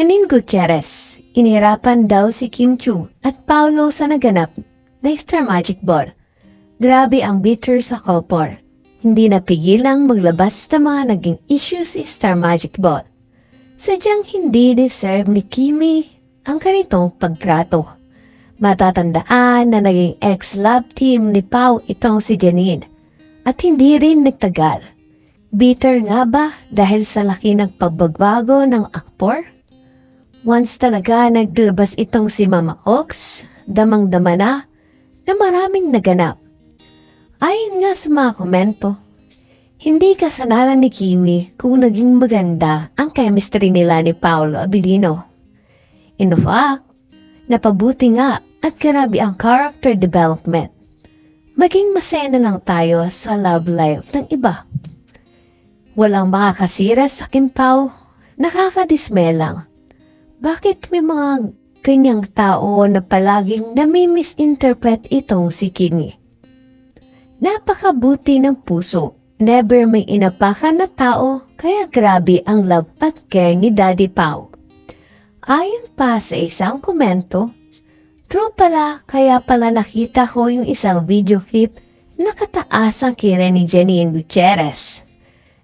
Yanin Gutierrez, inirapan daw si Kim Chu at Paulo sa naganap na Star Magic Ball. Grabe ang bitter sa couple. Hindi napigilang maglabas ng mga naging issues si Star Magic Ball. Sadyang hindi deserve ni Kimi ang ganitong pagtrato. Matatandaan na naging ex-love team ni Pau itong si Janine at hindi rin nagtagal. Bitter nga ba dahil sa laki ng pagbabago ng aktor? Once talaga naglabas itong si Mama Ox, damang-dama na na maraming naganap. Ayon nga sa mga komento, hindi kasalanan ni Kimi kung naging maganda ang chemistry nila ni Paolo Abilino. In fact, napabuti nga at grabe ang character development. Maging masaya na lang tayo sa love life ng iba. Walang makakasira sa Kimpaw, nakakadismay lang. Bakit may mga kanyang tao na palaging nami-misinterpret itong si Kimi? Napakabuti ng puso. Never may inapakan na tao, kaya grabe ang love at care ni Daddy Pau. Ayon pa sa isang komento, true pala kaya pala nakita ko yung isang video clip na kataas ang kira ni Janine Gutierrez.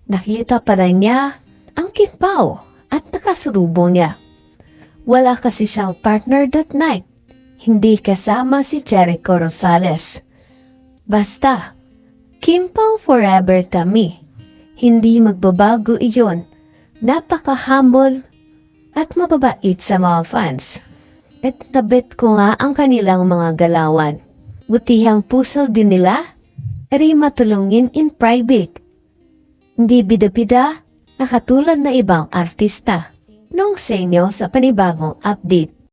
Nakita pa rin niya ang kipaw at nakasurubong niya. Wala kasi siyang partner that night. Hindi kasama si Jericho Rosales. Basta, Kimpaw forever kami. Hindi magbabago iyon. Napaka-humble at mababait sa mga fans. At nabit ko nga ang kanilang mga galawan. Butihang puso din nila, eri matulungin in private. Hindi bida-bida na katulad na ibang artista. Nung sa sa panibagong update.